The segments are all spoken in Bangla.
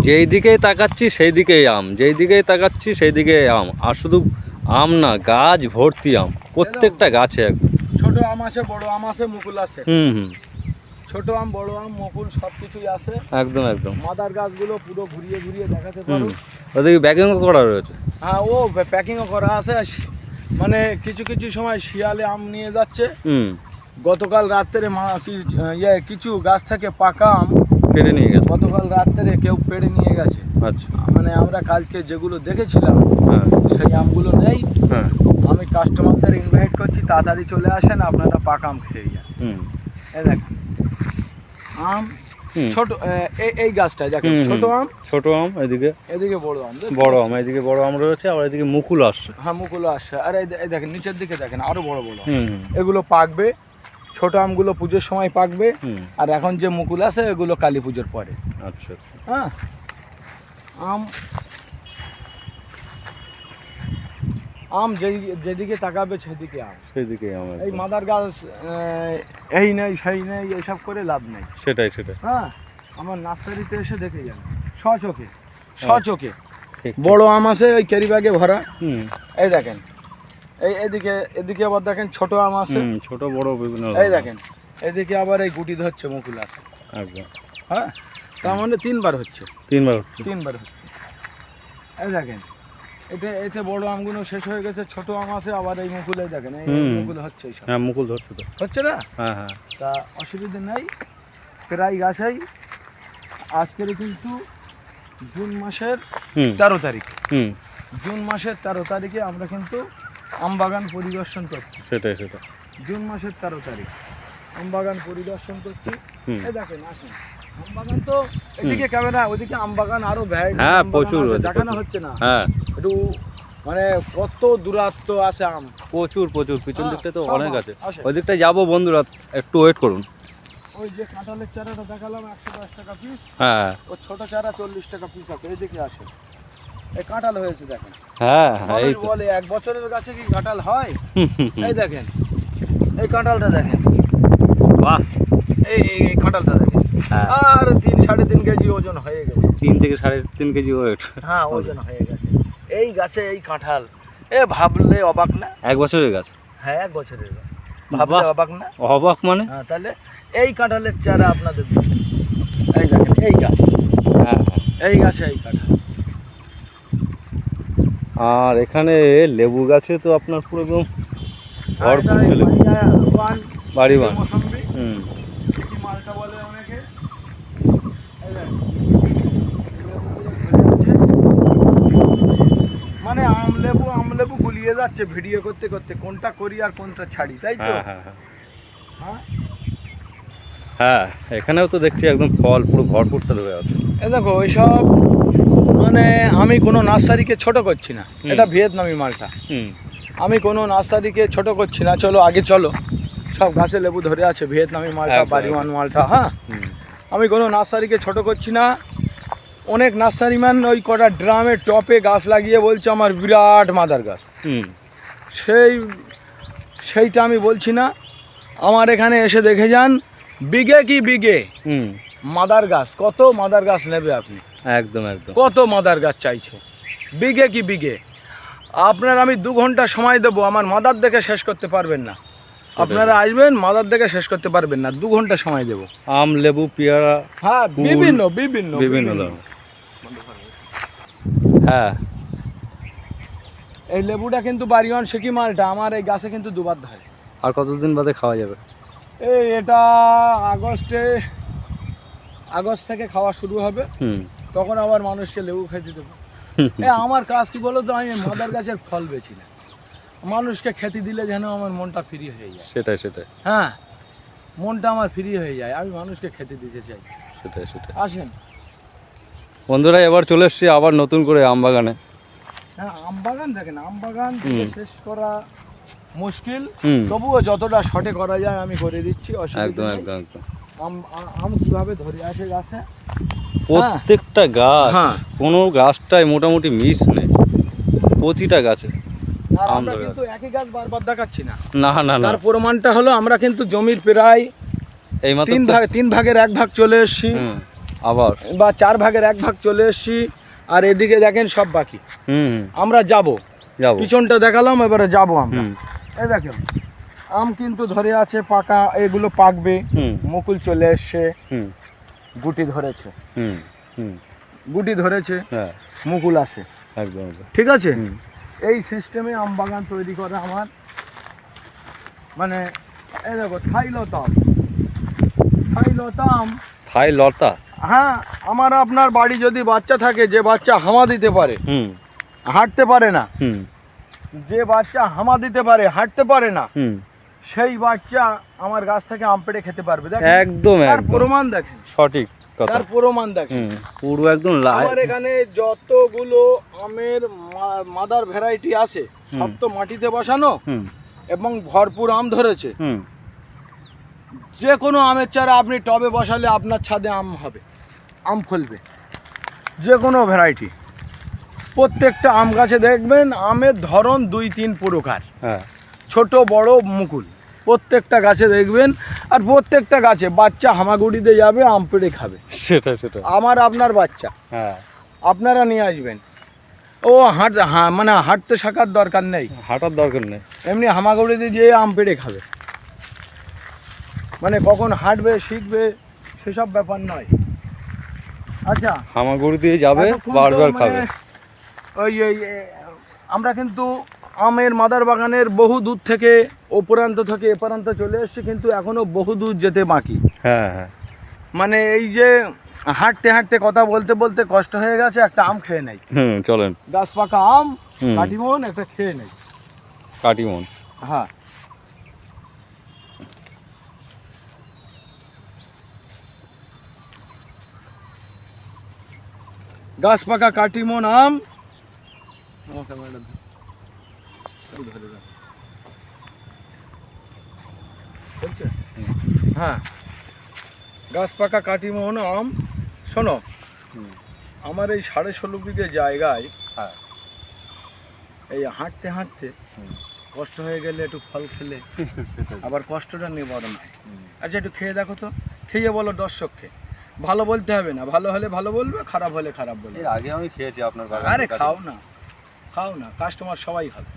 যেই দিকেই তাকাচ্ছি সেই দিকেই আম। যেই দিকেই তাকাচ্ছি সেই দিকেই আম। আর শুধু আম না গাছ ভর্তি আম। প্রত্যেকটা গাছে ছোট আম আছে বড় আম আছে মুকুল আছে। হুম হুম। ছোট আম বড় আম মুকুল সব কিছুই আছে। একদম একদম। মাদার গাছগুলো পুরো ঘুরিয়ে ঘুরিয়ে দেখাতে পারো। ওদিকে ব্যাগিং করা রয়েছে। হ্যাঁ ও প্যাকিংও করা আছে। মানে কিছু কিছু সময় শিয়ালে আম নিয়ে যাচ্ছে। হুম। গতকাল রাত্রে মা কি- ইয়ে কিছু গাছ থেকে পাকা আম। কেটে নিয়ে গেছে? গতকাল রাত্রে কেউ পেড়ে নিয়ে গেছে। আচ্ছা। মানে আমরা কালকে যেগুলো দেখেছিলাম হ্যাঁ। সেই আমগুলো নেই। হ্যাঁ। আমি কাস্টমারদের ইনভাইট করছি তাড়াতাড়ি চলে আসেন আপনারা পাকা আম খেয়ে যান। হুম। এই দেখেন আম। ছোট এই এই গাছটা দেখেন ছোট আম। ছোট আম এদিকে? এদিকে বড় আম বড় আম এদিকে বড় আম রয়েছে আর এদিকে মুকুল আসছে। হ্যাঁ মুকুলো আসছে। আর এই দেখেন নিচের দিকে দেখেন আরও বড় বড় এগুলো পাকবে ছোট আমগুলো পুজোর সময় পাকবে। আর এখন যে মুকুল আছে এগুলো কালী পুজোর পরে। আচ্ছা আচ্ছা। হ্যাঁ? আম আম যেদিকে তাকাবে সেদিকে আম। সেদিকে আম এই মাদার গাছ এই নেই সেই নেই এসব করে লাভ নেই। সেটাই সেটাই। হ্যাঁ? আমার নার্সারিতে এসে দেখে যান সচোখে সচোখে ঠিক বড় আম আছে ওই ক্যারি ব্যাগে ভরা। হুম। এই দেখেন এই এদিকে এদিকে আবার দেখেন ছোট আম আছে। ছোট বড় বিভিন্ন এই দেখেন এদিকে আবার এই গুটি ধরছে মুকুল আছে। একদম। হ্যাঁ? তার মানে তিনবার হচ্ছে। তিনবার হচ্ছে। তিনবার হচ্ছে। এই দেখেন এটা এতে বড় আমগুলো শেষ হয়ে গেছে ছোট আম আছে আবার এই মুকুলে দেখেন এই মুকুল হচ্ছে হ্যাঁ মুকুল ধরছে তো। হচ্ছে না? হ্যাঁ হ্যাঁ। তা অসুবিধা নেই প্রায় গাছেই। আজকের কিন্তু জুন মাসের তেরো তারিখ। জুন মাসের তেরো তারিখে আমরা কিন্তু আমবাগান পরিদর্শন করছি। সেটাই সেটাই। জুন মাসের তেরো তারিখ। আমবাগান পরিদর্শন করছি। এই দেখেন আসেন। আমবাগান তো এদিকে ক্যামেরা ওইদিকে আমবাগান আরও ভ্যারাইটি হ্যাঁ, প্রচুর দেখানো হচ্ছে না। হ্যাঁ। একটু মানে কত দূরাত্ম আছে আম। প্রচুর প্রচুর। পিছন হ্যাঁ, দিকটা তো অনেক আছে। ওই দিকটায় যাব বন্ধুরা একটু ওয়েট করুন। ওই যে কাঁঠালের চারাটা দেখালাম একশো দশ টাকা পিস হ্যাঁ। ও ছোট চারা চল্লিশ টাকা পিস আছে এইদিকে আসে কাঁঠাল হয়েছে দেখেন। হ্যাঁ এই তো। বলে এক বছরের গাছে কি কাঁঠাল হয়? এই দেখেন এই কাঁঠালটা দেখেন। বাহ। এই এই এই কাঁঠালটা দেখেন। হ্যাঁ। আর তিন সাড়ে তিন কেজি ওজন হয়ে গেছে। তিন থেকে সাড়ে তিন কেজি ওয়েট হ্যাঁ ওজন। হয়ে গেছে। এই গাছে এই কাঁঠাল এ ভাবলে অবাক না? এক বছরের গাছ। হ্যাঁ এক বছরের গাছ। ভাবলে অবাক না? অবাক মানে? হ্যাঁ তাহলে এই কাঁঠালের চারা আপনাদের এই দেখেন এই গাছ। হ্যাঁ হ্যাঁ। এই গাছে এই কাঁঠাল। আর এখানে লেবু গাছে তো আপনার পুরো একদম ভরপুর লেবু। বাড়ি বান। হুম। মালটা বলে অনেকে। মানে আম লেবু আম লেবু গুলিয়ে যাচ্ছে ভিডিও করতে করতে। কোনটা করি আর কোনটা ছাড়ি তাই তো? হ্যাঁ হ্যাঁ হ্যাঁ। হ্যাঁ? হ্যাঁ এখানেও তো দেখছি একদম ফল পুরো ভরপুরটা ধরে আছে। এ দেখো ওইসব মানে আমি কোনো নার্সারিকে ছোট করছি না। এটা ভিয়েতনামি মালটা। আমি কোনো নার্সারিকে ছোট করছি না। চলো আগে চলো। সব গাছে লেবু ধরে আছে ভিয়েতনামি মালটা বাড়িওয়ান মালটা হ্যাঁ? আমি কোনো নার্সারিকে ছোট করছি না। অনেক নার্সারিম্যান ওই কটা ড্রামে টপে গাছ লাগিয়ে বলছে আমার বিরাট মাদার গাছ। সেই সেইটা আমি বলছি না। আমার এখানে এসে দেখে যান। বিঘে কি বিঘে? হুম। মাদার গাছ। কত মাদার গাছ নেবে আপনি? একদম একদম। কত মাদার গাছ চাইছে? বিঘে কি বিঘে? আপনার আমি দু ঘণ্টা সময় দেবো আমার মাদার দেখে শেষ করতে পারবেন না। আপনারা আসবেন মাদার দেখে শেষ করতে পারবেন না। দু ঘণ্টা সময় দেবো। আম লেবু পেয়ারা হ্যাঁ বিভিন্ন বিভিন্ন বিভিন্ন হ্যাঁ। এই লেবুটা কিন্তু বাড়িওয়ান সেকি মালটা? আমার এই গাছে কিন্তু দুবার ধরে। আর কতদিন বাদে খাওয়া যাবে? এই এটা আগস্টে আগস্ট থেকে খাওয়া শুরু হবে। হুম। তখন আবার মানুষকে লেবু খেতে দেবো আমার কাজ কি বলো তো? আমি মাদার গাছের ফল বেছি না। মানুষকে খেতে দিলে যেন আমার মনটা ফ্রি হয়ে যায়। সেটাই সেটাই। হ্যাঁ মনটা আমার ফ্রি হয়ে যায়। আমি মানুষকে খেতে দিতে চাই। সেটাই সেটাই। আসেন। বন্ধুরা এবার চলে এসছি আবার নতুন করে আম বাগানে। হ্যাঁ আম বাগান দেখেন আম বাগান শেষ করা মুশকিল। তবুও যতটা শর্টে করা যায় আমি করে দিচ্ছি অসুবিধা একদম একদম একদম। আম আম কীভাবে ধরে আসে গাছে প্রত্যেকটা গাছ হ্যাঁ। কোনো গাছটাই মোটামুটি মিস নেই। প্রতিটা গাছে আর আমরা কিন্তু একই গাছ বারবার দেখাচ্ছি না। না না না। তার প্রমাণটা হলো আমরা কিন্তু জমির প্রায় এই মাত্র তিন ভাগ তিন ভাগের এক ভাগ চলে এসেছি। হুম আবার। বা চার ভাগের এক ভাগ চলে এসছি। আর এদিকে দেখেন সব বাকি। হুম হুম, আমরা যাব। যাব। পিছনটা দেখালাম এবারে যাব আমরা। হুম। এই দেখেন আম কিন্তু ধরে আছে পাকা এগুলো পাকবে। হুম। মুকুল চলে এসছে। হুম। গুটি ধরেছে। হুম হুম। গুটি ধরেছে হ্যাঁ। মুকুল আসে। একদম ঠিক আছে? এই সিস্টেমে আম বাগান তৈরি করা আমার মানে এই দেখো থাই লতাম থাই লতাম থাই লতা হ্যাঁ আমার আপনার বাড়ি যদি বাচ্চা থাকে যে বাচ্চা হামা দিতে পারে হুম। হাঁটতে পারে না। হুম। যে বাচ্চা হামা দিতে পারে হাঁটতে পারে না। সেই বাচ্চা আমার গাছ থেকে আম পেড়ে খেতে পারবে দেখেন? একদম তার প্রমাণ দেখেন। সঠিক তার প্রমাণ দেখেন। পুরো একদম আমার এখানে যতগুলো আমের মাদার ভ্যারাইটি আছে সব তো মাটিতে বসানো এবং ভরপুর আম ধরেছে। যে কোনো আমের চারা আপনি টবে বসালে আপনার ছাদে আম হবে আম ফলবে যে কোনো ভ্যারাইটি। প্রত্যেকটা আম গাছে দেখবেন আমের ধরন দুই তিন প্রকার। হ্যাঁ। ছোট বড় মুকুল। প্রত্যেকটা গাছে দেখবেন আর প্রত্যেকটা গাছে বাচ্চা হামাগুড়িতে যাবে আম পেড়ে খাবে। সেটা সেটা আমার আপনার বাচ্চা। হ্যাঁ। আপনারা নিয়ে আসবেন। ও হাঁট হা- মানে হাঁটতে শাখার দরকার নেই। হাঁটার দরকার নেই। এমনি হামাগুড়িতে যেয়ে আম পেড়ে খাবে। মানে কখন হাঁটবে শিখবে সেসব ব্যাপার নয়। আচ্ছা। হামাগুড়ি দিয়ে যাবে বারবার মানে খাবে। ওই ওই আমরা কিন্তু আমের মাদার বাগানের বহু দূর থেকে ও প্রান্ত থেকে এ প্রান্ত চলে এসেছি কিন্তু এখনও বহু দূর যেতে বাকি। হ্যাঁ হ্যাঁ। মানে এই যে হাঁটতে হাঁটতে কথা বলতে বলতে কষ্ট হয়ে গেছে একটা আম খেয়ে নেই। হুম চলেন। গাছ পাকা আম। কাটিমন একটা খেয়ে নেই। কাটিমন। হ্যাঁ। গাছ পাকা কাটিমন আম। ধর। রাখ। হ্যাঁ। গাছ পাকা কাটিমোহন আম শোনো আমার এই সাড়ে ষোলো বিঘে জায়গায় হ্যাঁ। এই হাঁটতে হাঁটতে। কষ্ট হয়ে গেলে একটু ফল খেলে আবার কষ্টটা নিবারণ হয় আচ্ছা একটু খেয়ে দেখো তো খেয়ে বলো দর্শককে। ভালো বলতে হবে না ভালো হলে ভালো বলবে খারাপ হলে খারাপ বলবে। আগে আমি খেয়েছি আপনার আরে খাও না খাও না কাস্টমার সবাই খাবে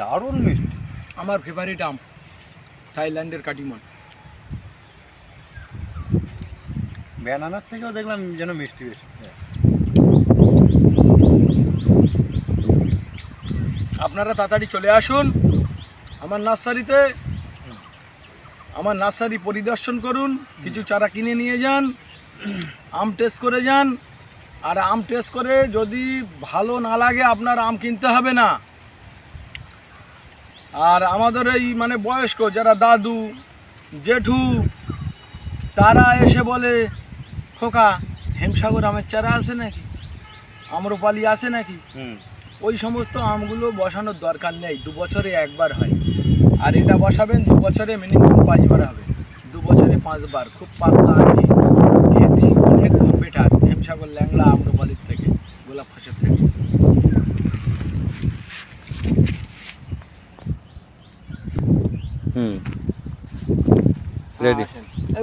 দারুণ মিষ্টি। আমার ফেভারিট আম থাইল্যান্ডের কাটিমন। ব্যানানার থেকেও দেখলাম যেন মিষ্টি বেশি। আপনারা তাড়াতাড়ি চলে আসুন আমার নার্সারিতে। আমার নার্সারি পরিদর্শন করুন কিছু চারা কিনে নিয়ে যান আম টেস্ট করে যান। আর আম টেস্ট করে যদি ভালো না লাগে আপনার আম কিনতে হবে না। আর আমাদের এই মানে বয়স্ক যারা দাদু জেঠু তারা এসে বলে খোকা হেমসাগর আমের চারা আছে নাকি? আম্রপালি আছে নাকি? ওই সমস্ত আমগুলো বসানোর দরকার নেই দু বছরে একবার হয়। আর এটা বসাবেন দু বছরে মিনিমাম পাঁচবার হবে। দু বছরে পাঁচবার খুব পাতলা আমি খেতে অনেক বেটার হেমসাগর ল্যাংড়া আম্রপালির থেকে গোলাপ ফাঁসের থেকে। রেডি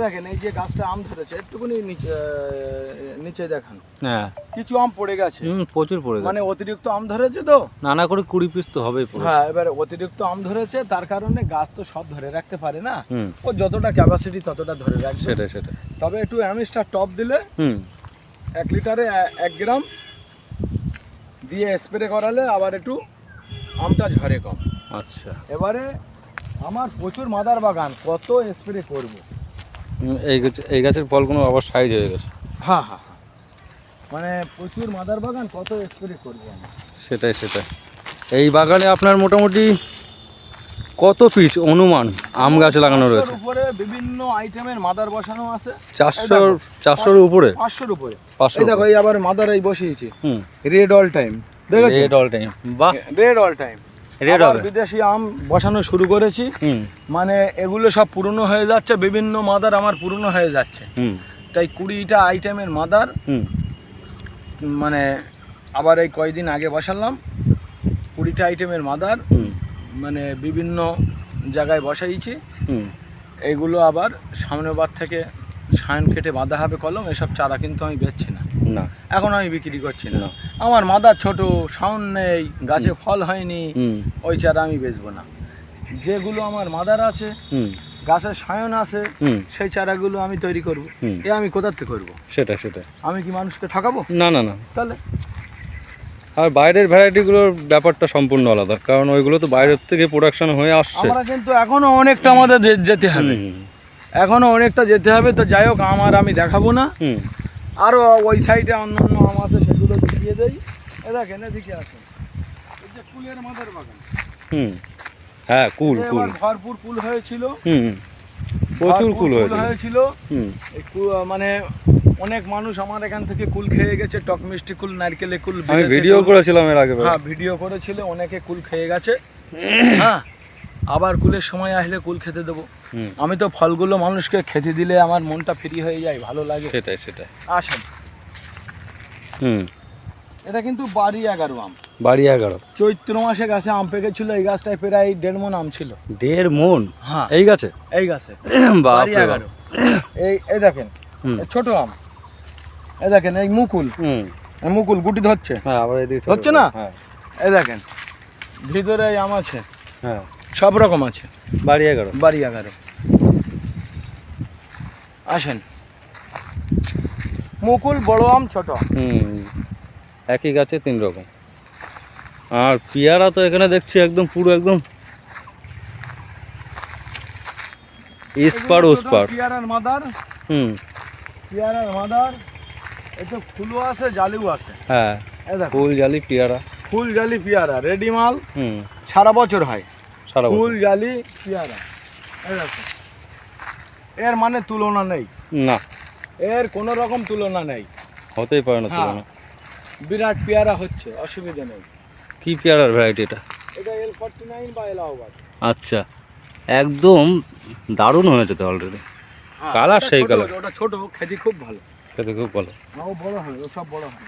দেখেন এই যে গাছটা আম ধরেছে একটুখানি নিচে নিচে দেখান। হ্যাঁ। কিছু আম পড়ে গেছে। হুম প্রচুর পড়ে গেছে। মানে অতিরিক্ত আম ধরেছে তো? নানা করে কুড়ি পিস তো হবেই হ্যাঁ এবারে অতিরিক্ত আম ধরেছে তার কারণে গাছ তো সব ধরে রাখতে পারে না। হুম। ও যতটা ক্যাপাসিটি ততটা ধরে রাখবে। সেটাই সেটাই। তবে একটু অ্যামিস্টার টপ দিলে হুম। এক লিটারে এক গ্রাম দিয়ে স্প্রে করালে আবার একটু আমটা ঝরে কম। আচ্ছা। এবারে আমার প্রচুর মাদার বাগান কত স্প্রে করব। এই গাছ এই গাছের ফলগুলো আবার সাইজ হয়ে গেছে। হ্যাঁ হ্যাঁ হ্যাঁ। মানে প্রচুর মাদার বাগান কত স্প্রে করব আমি। সেটাই সেটাই। এই বাগানে আপনার মোটামুটি কত পিস অনুমান আম গাছ লাগানো রয়েছে? উপরে বিভিন্ন আইটেমের মাদার বসানো আছে। চারশোর চারশোর উপরে? পাঁচশোর উপরে। পাঁচশো এই দেখো এই আবার মাদার এই বসিয়েছি। হুম। রেড অল টাইম দেখেছ রেড অল টাইম বাহ। রেড অল টাইম রেড হবে। বিদেশি আম বসানো শুরু করেছি। মানে এগুলো সব পুরনো হয়ে যাচ্ছে বিভিন্ন মাদার আমার পুরনো হয়ে যাচ্ছে। তাই কুড়িটা আইটেমের মাদার মানে আবার এই কয়দিন আগে বসালাম। কুড়িটা আইটেমের মাদার মানে বিভিন্ন জায়গায় বসাইছি। এগুলো আবার সামনের বার থেকে সায়ন কেটে বাঁধা হবে কলম এসব চারা কিন্তু আমি বেচছি না। না। এখন আমি বিক্রি করছি না। আমার মাদা ছোট সাউন্ড নেই গাছে ফল হয়নি ওই চারা আমি বেচবো না। যেগুলো আমার মাদার আছে গাছের সায়ন আছে সেই চারাগুলো আমি তৈরি করব। এ আমি কোথার থেকে করব? সেটা সেটা। আমি কি মানুষকে ঠকাবো? না না না। তাহলে? আর বাইরের ভ্যারাইটিগুলোর ব্যাপারটা সম্পূর্ণ আলাদা কারণ ওইগুলো তো বাইরের থেকে প্রোডাকশন হয়ে আসছে। আমরা কিন্তু এখনও অনেকটা আমাদের যেতে হবে। এখনও অনেকটা যেতে হবে তো যাই হোক আমার আমি দেখাবো না। আরও ওই সাইডে অন্য অন্য আম আছে সেগুলো দিয়ে দেই। এ দেখেন এদিকে আসেন। এই যে কুলের মাদার বাগান। হুম। হ্যাঁ কুল কুল। ভরপুর কুল হয়েছিল। হুম। প্রচুর কুল হয়েছে হয়েছিল। মানে অনেক মানুষ আমার এখান থেকে কুল খেয়ে গেছে টক মিষ্টি কুল নারকেলে কুল আমি ভিডিও করেছিলাম এর আগে হ্যাঁ ভিডিও করেছিল অনেকে কুল খেয়ে গেছে। হ্যাঁ আবার কুলের সময় আসলে কুল খেতে দেবো। আমি তো ফলগুলো মানুষকে খেতে দিলে আমার মনটা ফ্রি হয়ে যায় ভালো লাগে। সেটাই সেটাই। আসেন। হুম। এটা কিন্তু বাড়ি এগারো আম। বাড়ি এগারো। চৈত্র মাসে গাছে আম পেকেছিল এই গাছটায় প্রায় দেড় মন আম ছিল। দেড় মন? হ্যাঁ। এই গাছে? এই গাছে। বাড়ি এগারো। এই এই দেখেন ছোট আম। এই দেখেন এই মুকুল। হুম। মুকুল গুটি ধরছে। হ্যাঁ আবার এদিকে হচ্ছে না? হ্যাঁ। এই দেখেন ভিতরে এই আম আছে। হ্যাঁ। সব রকম আছে। বাড়ি এগারো। বাড়ি এগারো। আসেন। মুকুল বড় আম ছোট হুম একই গাছে তিন রকম। আর পেয়ারা তো এখানে দেখছি একদম পুরো একদম ইস্পার টোটাল পেয়ারার মাদার। হুম। পেয়ারার মাদার। এতে ফুলও আছে জালিও আছে। হ্যাঁ ফুল জালি পেয়ারা। ফুল জালি পেয়ারা রেডি মাল। হুম। সারা বছর হয়। সারা ফুল জালি পেয়ারা এর মানে তুলনা নেই। না। এর কোনো রকম তুলনা নেই। হতেই পারে না হ্যাঁ। তুলনা। বিরাট পেয়ারা হচ্ছে অসুবিধা নেই। কি পেয়ারার ভ্যারাইটি এটা? এটা এল ফর্টি নাইন বা এলাহাবাদ আচ্ছা। একদম দারুণ হয়েছে তো অলরেডি ওটা সেই colour। ওটা ছোট খেতে খুব ভালো। খেতে খুব ভালো। ও বড় হয় ও সব বড় হয়